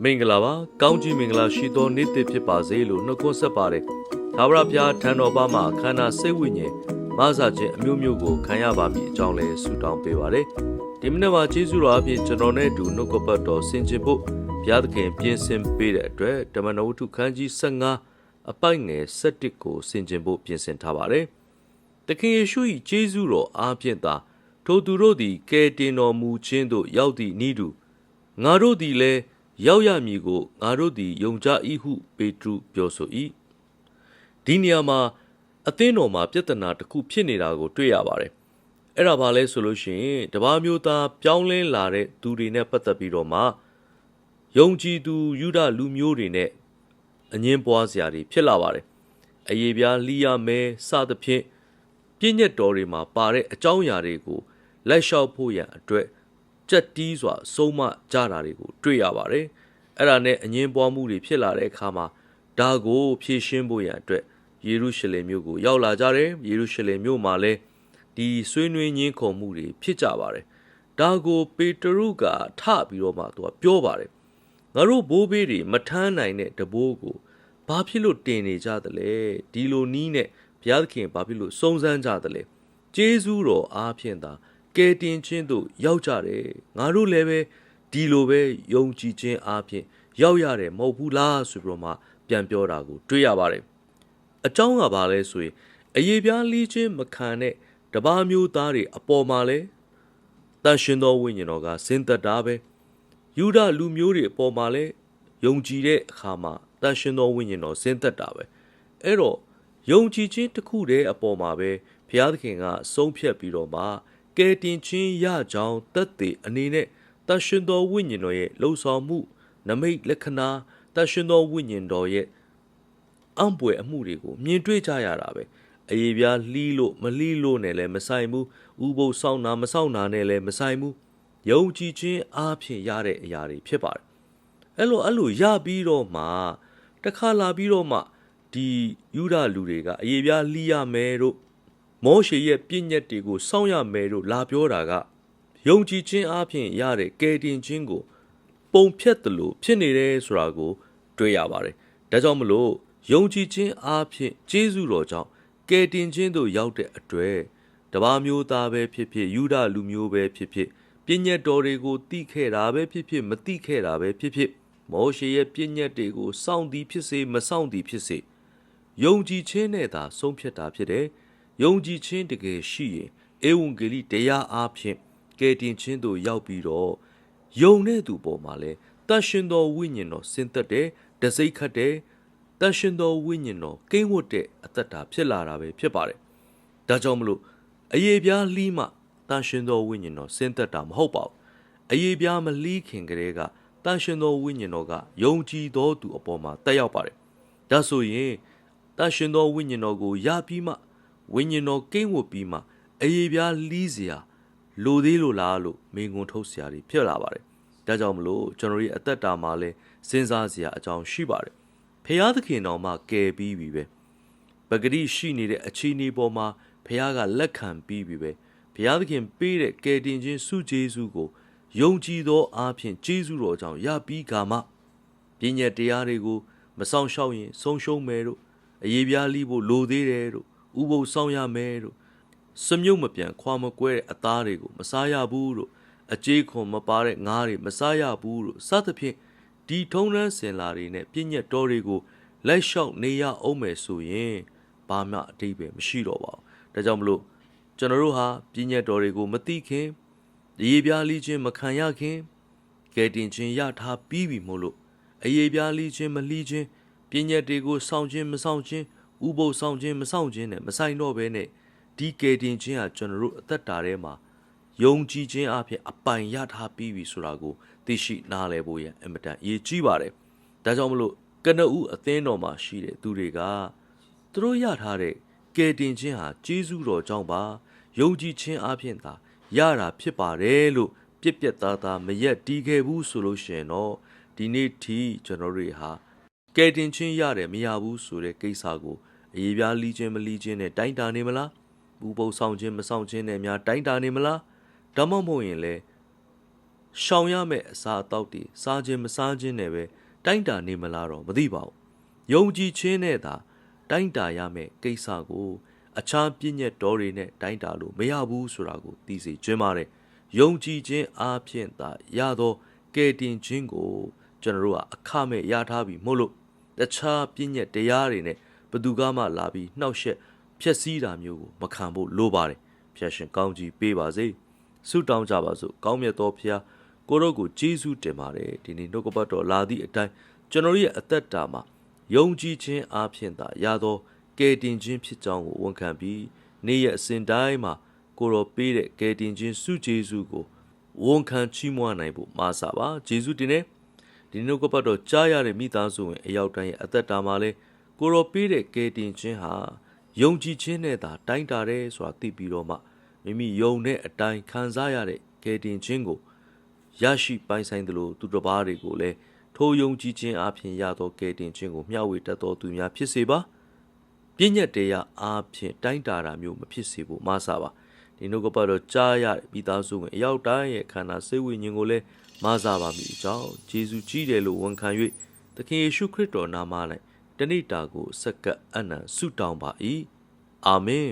မင်္ဂလာပါကောင်းကြီးမင်္ဂလာရှိသောနေ့တစ်ဖြစ်ပါစေလို့နှုတ်ခွန်းဆက်ပါတယ်သာဝရဘုရားထံတော်ပါမှာခန္ဓာစိတ်ဝိညာဉ်မဆာခြင်းအမျိုးမျိုးကိုခံရပါမည်အကြောင်းလဲဆုတောင်းပေးပါတယ်ဒီမနေ့မှာကျေးဇူးတော်အဖြစ်ကျွန်တော်နဲ့အတူနှုတ်ကပတ်တော်ဆင်ခြင်ဖို့ဘုရားသခင်ပြင်ဆင်ပေးတဲ့အတွက်ဓမ္မနဝတ္ထုခန်းကြီး15အပိုက်ငယ်7ကိုဆင်ခြင်ဖို့ပြင်ဆင်ထားပါတယ်သခင်ယေရှု၏ကျေးဇူးတော်အားဖြင့်သာထိုသူတို့သည်ကယ်တင်တော်မူခြင်းသို့ရောက်သည့်ဤသူငါတို့သည်လည်း ရောက်ရမည်ကိုငါတို့သည်ယုံကြ၏ဟုပေတရုပြောဆို၏ဒီနေရာမှာအသင်းတော်မှာပြဿနာတစ်ခုဖြစ်နေတာကိုတွေ့ရပါတယ်အဲ့ဒါဘာလဲဆိုလို့ရှိရင်တပါးမျိုးသားပြောင်းလဲလာတဲ့သူတွေနဲ့ပတ်သက်ပြီးတော့မှယုံကြည်သူယူဒလူမျိုးတွေနဲ့အငင်းပွားစရာတွေဖြစ်လာပါတယ်အယေပြားလီယာမဲစသဖြင့်ပြည့်ညက်တော်တွေမှာပါတဲ့အကြောင်းအရာတွေကိုလိုက်လျှောက်ဖို့ရန်အတွက် ကြက်တီးစွာဆုံးမကြတာတွေကိုတွေ့ရပါတယ်။အဲ့ဒါနဲ့အငင်းပွားမှုတွေဖြစ်လာတဲ့အခါမှာဒါကိုဖြည့်ရှင်းဖို့ရန်အတွက်ယေရုရှလင်မြို့ကိုရောက်လာကြတယ်။ယေရုရှလင်မြို့မှာလည်းဒီဆွေးနွေးညင်းခုန်မှုတွေဖြစ်ကြပါတယ်။ဒါကိုပေတရုကထပြီးတော့မှသူကပြောပါတယ်။ငါတို့ဘိုးဘေးတွေမထမ်းနိုင်တဲ့တဘိုးကိုဘာဖြစ်လို့တင်နေကြသလဲဒီလိုနီးနဲ့ဘုရားသခင်ဘာဖြစ်လို့စုံစမ်းကြသလဲကျေးဇူးတော်အားဖြင့်သာ ကယ်တင်ခြင်းသို့ရောက်ကြတယ်ငါတို့လည်းပဲဒီလိုပဲယုံကြည်ခြင်းအားဖြင့်ရောက်ရတယ်မဟုတ်ဘူးလားဆိုပြီးတော့မှပြန်ပြောတာကိုတွေ့ရပါတယ်အကြောင်းကဘာလဲဆိုရင်အယေပြားလီးခြင်းမခံတဲ့တပါးမျိုးသားတွေအပေါ်မှာလဲတန်ရှင်သောဝိညာဉ်တော်ကစင်သက်တာပဲယူဒလူမျိုးတွေအပေါ်မှာလဲယုံကြည်တဲ့အခါမှာတန်ရှင်သောဝိညာဉ်တော်စင်သက်တာပဲအဲ့တော့ယုံကြည်ခြင်းတစ်ခုတည်းအပေါ်မှာပဲဘုရားသခင်ကဆုံးဖြတ်ပြီးတော့မှ ကယ်တင်ခြင်းရကြောင်းတတ်သိအနေနဲ့တန်ရှင်သောဝိညာဉ်တော်ရဲ့လှုပ်ဆောင်မှု နမိတ်လက္ခဏာတန်ရှင်သောဝိညာဉ်တော်ရဲ့အံပွေအမှုတွေကိုမြင်တွေ့ကြရတာပဲအရေးပြားလှီးလို့မလှီးလို့နဲ့လည်းမဆိုင်ဘူးဥပုပ်ဆောင်တာမဆောင်တာနဲ့လည်းမဆိုင်ဘူးယုံကြည်ခြင်းအားဖြင့်ရတဲ့အရာတွေဖြစ်ပါတယ်အဲ့လိုအဲ့လိုရပြီးတော့မှတစ်ခါလာပြီးတော့မှဒီယူဒလူတွေကအရေးပြားလှီးရမယ်တို့ မောရှေရဲ့ပြည့်ညက်တွေကိုစောင့်ရမယ်လို့လာပြောတာကယုံကြည်ခြင်းအားဖြင့်ရတဲ့ကယ်တင်ခြင်းကို ပုံဖြတ်တယ်လို့ဖြစ်နေတယ်ဆိုတာကို တွေ့ရပါတယ်။ဒါကြောင့်မလို့ယုံကြည်ခြင်းအားဖြင့်ကျေးဇူးတော်ကြောင့်ကယ်တင်ခြင်းသို့ရောက်တဲ့အတွက်တပါးမျိုးသားပဲဖြစ်ဖြစ်ယူဒလူမျိုးပဲဖြစ်ဖြစ်ပြည့်ညက်တော်တွေကိုတိခဲ့တာပဲဖြစ်ဖြစ်မတိခဲ့တာပဲဖြစ်ဖြစ်မောရှေရဲ့ပြည့်ညက်တွေကိုစောင့်သည်ဖြစ်စေမစောင့်သည်ဖြစ်စေယုံကြည်ခြင်းနဲ့သာဆုံးဖြတ်တာဖြစ်တယ်။ ယုံကြည်ခြင်းတကယ်ရှိရင်ဧဝံဂေလိတရားအားဖြင့်ကယ်တင်ခြင်းသို့ရောက်ပြီးတော့ယုံတဲ့သူပေါ်မှာလဲတန်ရှင်တော်ဝိညာဉ်တော်ဆင်းသက်တယ်တစိတ်ခတ်တယ်တန်ရှင်တော်ဝိညာဉ်တော်ကိန်းဝတ်တဲ့အသက်တာဖြစ်လာတာပဲဖြစ်ပါတယ်။ဒါကြောင့်မလို့အယေပြားလှီးမှတန်ရှင်တော်ဝိညာဉ်တော်ဆင်းသက်တာမဟုတ်ပါဘူး။အယေပြားမလှီးခင်ကလေးကတန်ရှင်တော်ဝိညာဉ်တော်ကယုံကြည်တော်သူအပေါ်မှာတက်ရောက်ပါတယ်။ဒါဆိုရင်တန်ရှင်တော်ဝိညာဉ်တော်ကိုရပြီးမှ ဝိညာဉ်တော်ကိမ့်ဝတ်ပြီးမှအေးပြားလီးစရာလိုသေးလို့လားလို့မိငုံထုတ်စရာတွေဖြစ်လာပါတယ်။ဒါကြောင့်မလို့ကျွန်တော်ရဲ့အသက်တာမှာလည်းစဉ်းစားစရာအကြောင်းရှိပါတယ်။ဖရာသခင်တော်မှာကယ်ပြီးပြီပဲ။ပဂတိရှိနေတဲ့အခြေအနေပေါ်မှာဖရာကလက်ခံပြီးပြီပဲ။ဖရာသခင်ပေးတဲ့ကယ်တင်ခြင်းစုဂျေစုကိုယုံကြည်သောအားဖြင့်ဂျေစုတော်ကြောင့်ရပြီးကာမှပညာတရားတွေကိုမဆောင်ရှောက်ရင် ဆုံးရှုံးမယ်တို့အရေးပြားလိဖို့လိုသေးတယ်တို့ ဥပုပ်ဆောင်ရမယ်တို့စမြုပ်မပြန်ခွာမကွဲတဲ့အသားတွေကိုမစားရဘူးတို့အကြေးခွန်မပါတဲ့ငါးတွေမစားရဘူးတို့စသဖြင့်ဒီထုံးတန်းစင်လာတွေနဲ့ပြည့်ညက်တော်တွေကိုလိုက်လျှောက်နေရအောင်မယ်ဆိုရင်ဘာမှအတိတ်ပဲမရှိတော့ပါဘူးဒါကြောင့်မလို့ကျွန်တော်တို့ဟာပြည့်ညက်တော်တွေကိုမသိခင်ရေပြားလိချင်းမခံရခင်ကဲတင်ချင်းရထားပြီးပြီမို့လို့အရေးပြားလိချင်းမလိချင်းပြည့်ညက်တွေကိုစောင့်ခြင်းမစောင့်ခြင်း ဥပုပ်ဆောင်ခြင်းမဆောင်ခြင်းနဲ့မဆိုင်တော့ဘဲနဲ့ဒီကယ်တင်ခြင်းဟာကျွန်တော်တို့အသက်တာထဲမှာယုံကြည်ခြင်းအဖြစ်အပိုင်ရထားပြီးပြီဆိုတာကိုသိရှိနားလည်ဖို့ရအင်မတန်အရေးကြီးပါတယ်။ဒါကြောင့်မလို့ကနဦးအသင်းတော်မှာရှိတဲ့သူတွေကသူတို့ရထားတဲ့ကယ်တင်ခြင်းဟာကျေးဇူးတော်ကြောင့်ပါယုံကြည်ခြင်းအဖြစ်သာရတာဖြစ်ပါတယ်လို့ပြက်ပြက်သားသားမရက်တီးခဲ့ဘူးဆိုလို့ရှိရင်တော့ဒီနေ့ထိကျွန်တော်တွေဟာကယ်တင်ခြင်းရတယ်မရဘူးဆိုတဲ့ကိစ္စကို အရေးပြားလီးခြင်းမလီးခြင်းနဲ့တိုင်းတာနေမလားဘူပုတ်ဆောင်ခြင်းမဆောင်ခြင်းနဲ့များတိုင်းတာနေမလားဒါမှမဟုတ်ရင်လေရှောင်ရမယ့်အစာအသောက်တွေစားခြင်းမစားခြင်းနဲ့ပဲတိုင်းတာနေမလားတော့မသိပါဘူးယုံကြည်ခြင်းနဲ့သာတိုင်းတာရမယ့်ကိစ္စကိုအခြားပြည့်ညက်တော်တွေနဲ့တိုင်းတာလို့မရဘူးဆိုတာကိုသိစေခြင်းပါတယ်ယုံကြည်ခြင်းအားဖြင့်သာရသောကယ်တင်ခြင်းကိုကျွန်တော်တို့ကအခမဲ့ရထားပြီမို့လို့တခြားပြည့်ညက်တရားတွေနဲ့ ဘယ်သူကမှလာပြီးနှောက်ယှက်ဖျက်ဆီးတာမျိုးကိုမခံဖို့လိုပါတယ်ဖျက်ရှင်ကောင်းကြီးပေးပါစေဆုတောင်းကြပါစို့ကောင်းမြတ်သောဖျားကိုရောကိုကျေးဇူးတင်ပါတယ်ဒီနေ့နှုတ်ကပတ်တော်လာသည့်အတိုင်းကျွန်တော်ရဲ့အသက်တာမှာယုံကြည်ခြင်းအားဖြင့်သာရသောကယ်တင်ခြင်းဖြစ်ကြောင်းကိုဝန်ခံပြီးနေ့ရက်အစဉ်တိုင်းမှာကိုရောပေးတဲ့ကယ်တင်ခြင်းဆုကျေးဇူးကိုဝန်ခံချီးမွမ်းနိုင်ဖို့မာစာပါကျေးဇူးတင်တယ်ဒီနှုတ်ကပတ်တော်ကြားရတဲ့မိသားစုဝင်အရောက်တိုင်းရဲ့အသက်တာမှာလဲ ကိုရောပေးတဲ့ကယ်တင်ခြင်းဟာယုံကြည်ခြင်းနဲ့သာတိုင်းတာတယ်ဆိုတာသိပြီးတော့မှမိမိယုံတဲ့အတိုင်းခံစားရတဲ့ကယ်တင်ခြင်းကိုရရှိပိုင်ဆိုင်သလိုသူတစ်ပါးတွေကိုလည်းထိုယုံကြည်ခြင်းအပြင်ရသောကယ်တင်ခြင်းကိုမျှဝေတတ်သောသူများဖြစ်စေပါပြည့်ညက်တရားအပြင်တိုင်းတာတာမျိုးမဖြစ်စေဖို့မဆာပါဒီနှုတ်ကပတ်တော်ကြားရတဲ့မိသားစုဝင်အရောက်တိုင်းရဲ့ခန္ဓာစိတ်ဝိညာဉ်ကိုလည်းမဆာပါမိအကြောင်းယေရှုကြီးတယ်လို့ဝန်ခံ၍သခင်ယေရှုခရစ်တော်နာမ၌ တဏိတာကိုစက္ကပ်အနံဆုတောင်းပါ၏အာမင်